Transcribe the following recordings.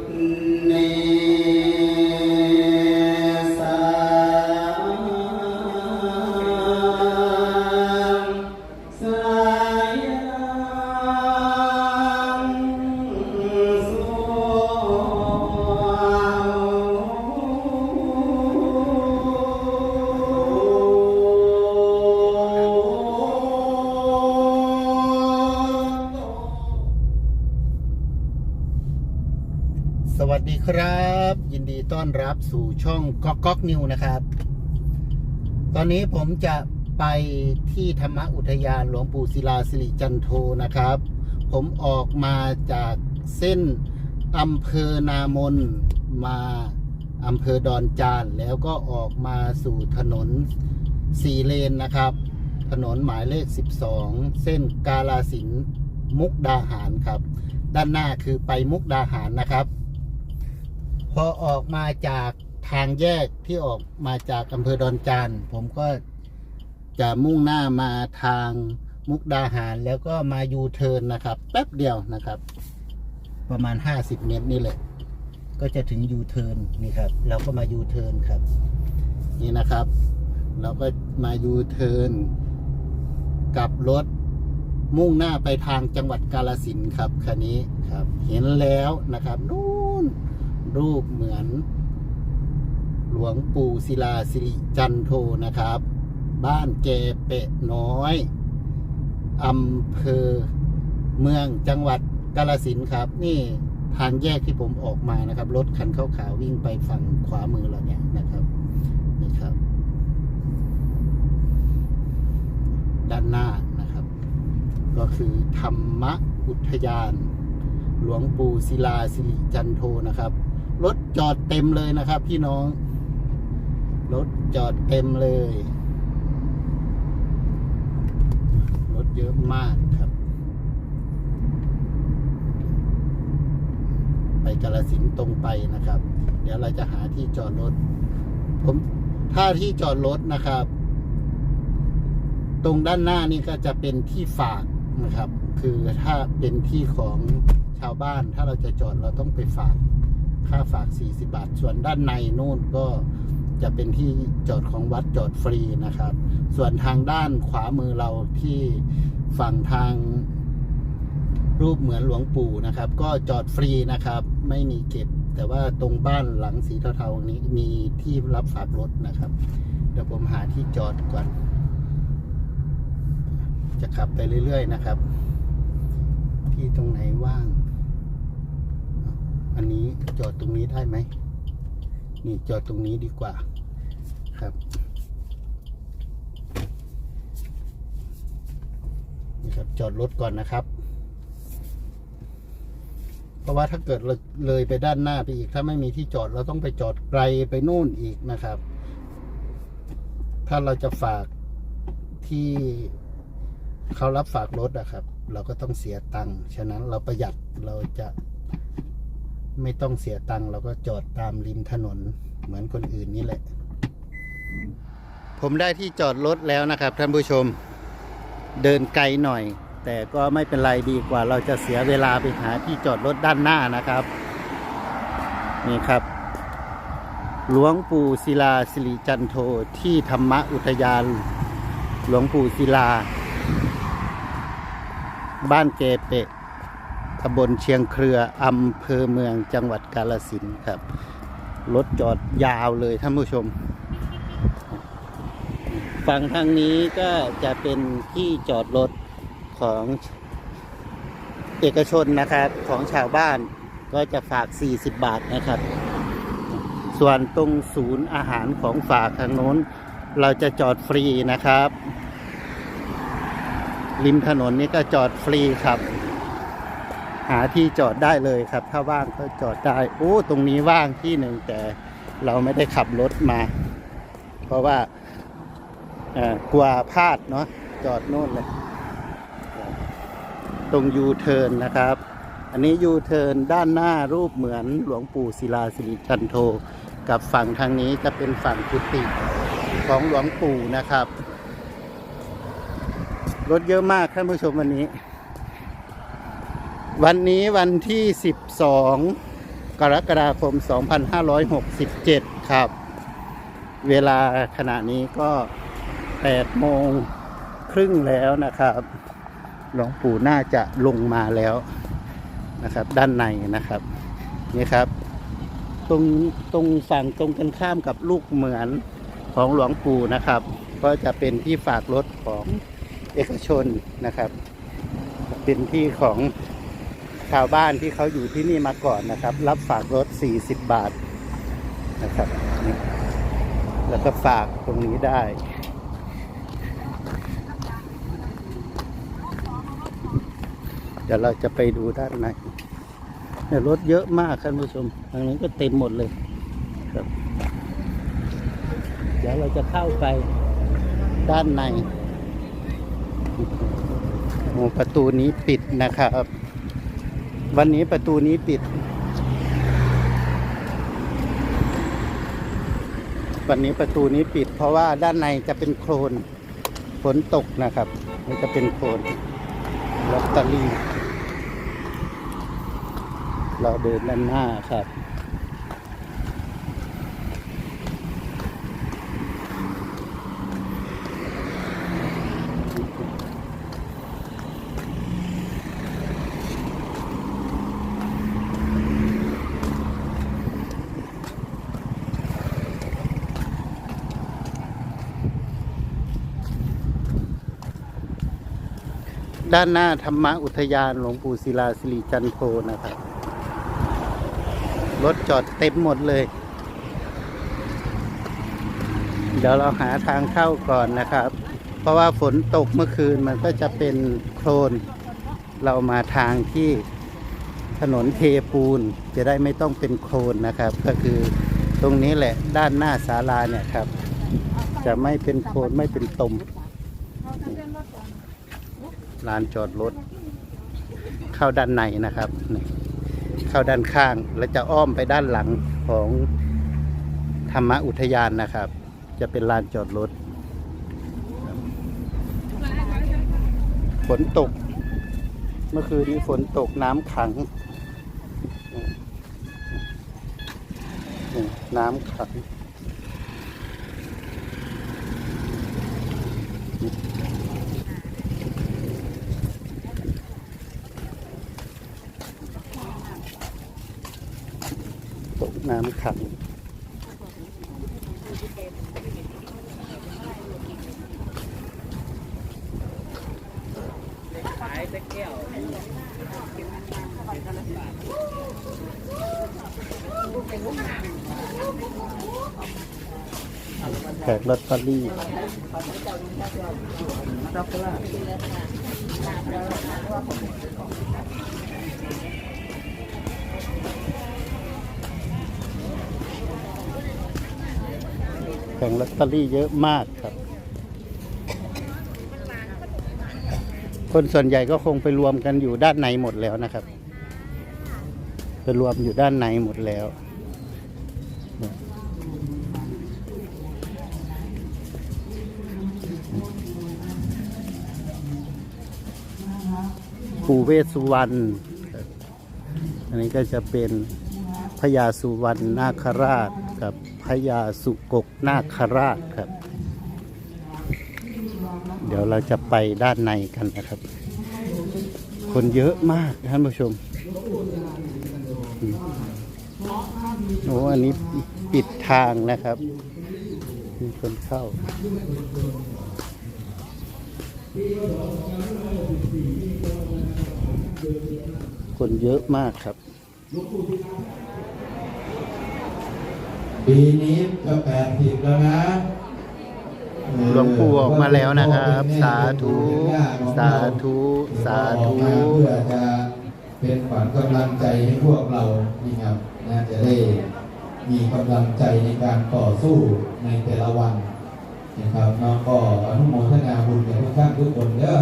เต้อนรับสู่ช่องก๊อกก๊อกนิวนะครับ ตอนนี้ผมจะไปที่ธรรมอุทยานหลวงปู่ศิลาสิริจันโทนะครับ ผมออกมาจากเส้นอำเภอนามนมาอำเภอดอนจาน แล้วก็ออกมาสู่ถนนสี่เลนนะครับ ถนนหมายเลข 12 เส้นกาลาสินมุกดาหารครับ ด้านหน้าคือไปมุกดาหารนะครับ พอออกมาจากทางแยกที่ออกมาจากอำเภอดอนจานผมก็จะมุ่งหน้ามาทางมุกดาหารแล้วก็มายูเทิร์นนะครับ แป๊บเดียวนะครับ ประมาณ 50 เมตรนี่แหละก็จะถึงยูเทิร์นนี่ครับ เราก็มายูเทิร์นครับ นี่นะครับ เราก็มายูเทิร์นกลับรถมุ่งหน้าไปทางจังหวัดกาลสินครับคันนี้ครับ เห็นแล้วนะครับนู รูปเหมือน หลวงปู่ศิลาสิริจันโทนะครับ บ้านเกเปะน้อยอำเภอเมืองจังหวัดกาลสินครับ นี่ทางแยกที่ผมออกมานะครับ รถคันขาวๆวิ่งไปฝั่งขวามือเราเนี่ยนะครับนี่ครับ ด้านหน้านะครับ ก็คือธรรมอุทยาน หลวงปู่ศิลาสิริจันโทนะครับ รถจอดเต็มเลยนะครับ พี่น้อง รถจอดเต็มเลย รถเยอะมากครับ ไปกาลสินตรงไปนะครับ เดี๋ยวเราจะหาที่จอดรถ ผมถ้าที่จอดรถนะครับ ตรงด้านหน้านี่ก็จะเป็นที่ฝากนะครับ คือถ้าเป็นที่ของชาวบ้านถ้าเราจะจอดเราต้องไปฝาก ค่าฝาก 40 บาท ส่วนด้านในนู่นก็จะเป็นที่จอดของวัดจอดฟรีนะครับ ส่วนทางด้านขวามือเราที่ฝั่งทางรูปเหมือนหลวงปู่นะครับ ก็จอดฟรีนะครับ ไม่มีเก็บ แต่ว่าตรงบ้านหลังสีเทาๆนี้มีที่รับฝากรถนะครับ เดี๋ยวผมหาที่จอดก่อน จะขับไปเรื่อย ๆ นะครับ ที่ตรงไหนว่าง อันนี้ จอดตรงนี้ได้ไหมนี่จอดตรงนี้ดีกว่าครับนี่ครับ จอดรถก่อนนะครับ เพราะว่าถ้าเกิดเลยไปด้านหน้าไปอีก ถ้าไม่มีที่จอดเราต้องไปจอดไกลไปนู่นอีกนะครับ ถ้าเราจะฝากที่เขารับฝากรถอะครับ เราก็ต้องเสียตังค์ฉะนั้นเราประหยัดเราจะ ไม่ต้องเสียตังค์เราก็จอดตามริมถนนเหมือนคนอื่นนี่แหละ ผมได้ที่จอดรถแล้วนะครับ ท่านผู้ชมเดินไกลหน่อย แต่ก็ไม่เป็นไรดีกว่า เราจะเสียเวลาไปหาที่จอดรถด้านหน้านะครับ นี่ครับ หลวงปู่ศิลาสิริจันโทที่ธรรมอุทยาน หลวงปู่ศิลา บ้านเกเปะ ตำบลเชียงเครืออำเภอเมืองจังหวัดกาลสินครับ รถจอดยาวเลยท่านผู้ชม ฝั่งทางนี้ก็จะเป็นที่จอดรถของเอกชนนะครับของชาวบ้านก็จะฝาก 40 บาทนะครับ ส่วนตรงศูนย์อาหารของฝากทางโน้น เราจะจอดฟรีนะครับ ริมถนนนี้ก็จอดฟรีครับ หาที่จอดได้เลยครับ ถ้าว่างก็จอดได้โอ้ตรงนี้ว่างที่หนึ่งแต่เราไม่ได้ขับรถมา เพราะว่าเอ่อกลัวพลาดเนาะจอดโน่นเลย ตรงยูเทิร์นนะครับ อันนี้ยูเทิร์นด้านหน้ารูปเหมือนหลวงปู่ศิลาสิริจันโท กับฝั่งทางนี้จะเป็นฝั่งกุฏิของหลวงปู่นะครับ รถเยอะมากท่านผู้ชมวันนี้ วันนี้วันที่ 12 กรกฎาคม 2567 ครับ เวลาขณะนี้ก็ 8 โมงครึ่งแล้วนะครับ หลวงปู่น่าจะลงมาแล้วนะครับ ด้านในนะครับ นี่ครับ ตรงตรงฝั่งตรงกันข้ามกับลูกเหมือนของหลวงปู่นะครับ ก็จะเป็นที่ฝากรถของเอกชนนะครับ เป็นที่ของาวบ้านที่เขาอยู่ที่นี่มาก่อนนะครับ รับฝากรถ 40 บาทนะครับ แล้วก็ฝากตรงนี้ได้ เดี๋ยวเราจะไปดูด้านในเนี่ยรถเยอะมากท่านผู้ชมทางนั้นก็เต็มหมดเลยครับ เดี๋ยวเราจะเข้าไปด้านในโอประตูนี้ปิดนะครับ วันนี้ประตูนี้ปิด วันนี้ประตูนี้ปิด เพราะว่าด้านในจะเป็นโคลนฝนตกนะครับมันจะเป็นโคลนลอตเตอรี่ เราเดินด้านหน้าครับ ด้านหน้าธรรมอุทยานหลวงปู่ศิลาสิริจันโทนะครับ รถจอดเต็มหมดเลย เดี๋ยวเราหาทางเข้าก่อนนะครับ เพราะว่าฝนตกเมื่อคืนมันก็จะเป็นโคลนเรามาทางที่ถนนเทปูนจะได้ไม่ต้องเป็นโคลนนะครับ ก็คือตรงนี้แหละด้านหน้าศาลาเนี่ยครับ จะไม่เป็นโคลนไม่เป็นตม ลานจอดรถ เข้าด้านในนะครับ เข้าด้านข้างแล้วจะอ้อมไปด้านหลังของธรรมอุทยานนะครับ จะเป็นลานจอดรถฝนตก เมื่อคืนนี้ฝนตกน้ำขัง น้ำขัง น้ำขังแขกลอตเตอรี่ งลอตเตอรี่เยอะมากครับ คนส่วนใหญ่ก็คงไปรวมกันอยู่ด้านในหมดแล้วนะครับ ไปรวมอยู่ด้านในหมดแล้วปู่เวสสุวรรณ อันนี้ก็จะเป็นพญาสุวรรณนาคราชกับ พญาสุกกนาคราชครับ เดี๋ยวเราจะไปด้านในกันนะครับ คนเยอะมากท่านผู้ชมอืมโอ้อันนี้ปิดทางนะครับ มีคนเข้าคนเยอะมากครับ ปีนี้ก็แปดสิบแล้วนะหลวงปู่ออกมาแล้วนะครับ สาธุ สาธุ สาธุออกมาเพื่อจะเป็นขวัญกำลังใจให้พวกเรานี่ครับนะจะได้มีกำลังใจในการต่อสู้ในแต่ละวันนะครับน้องก็อนุโมทนาบุญกับทุกท่านทุกคนเด้อ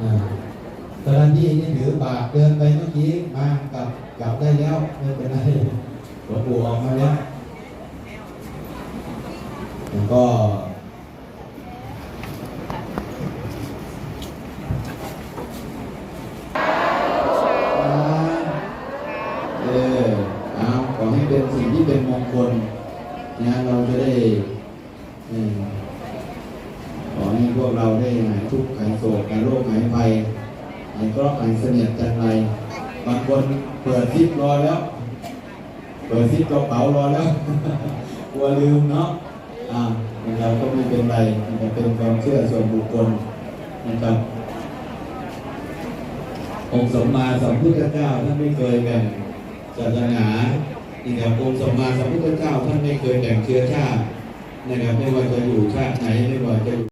อ่าเจ้าหน้าที่นี่ถือบาทเดินไปเมื่อกี้มากลับกลับได้แล้วไม่เป็นไร หลวงปู่ออกมาแล้วแล้วก็ เออเอาขอให้เป็นสิ่งที่เป็นมงคลนะเราจะได้ขอให้พวกเราได้หายทุกข์หายโศกหายโรคหายภัยหายเคราะห์หายเสนียดจันไรบางคนเปิดซิปรอแล้ว เปิดซิปกระเป๋ารอแล้ว กลัวลืมเนาะอ่าเราก็ไม่เป็นไรมันเป็นความเชื่อส่วนบุคคลนะครับองค์สมมาสัมพุทธเจ้าท่านไม่เคยแบ่งศาสนานี่ครับองค์สมมาสัมพุทธเจ้าท่านไม่เคยแบ่งเชื้อชาตินะครับไม่ว่าจะอยู่ชาติไหนไม่ว่าจะ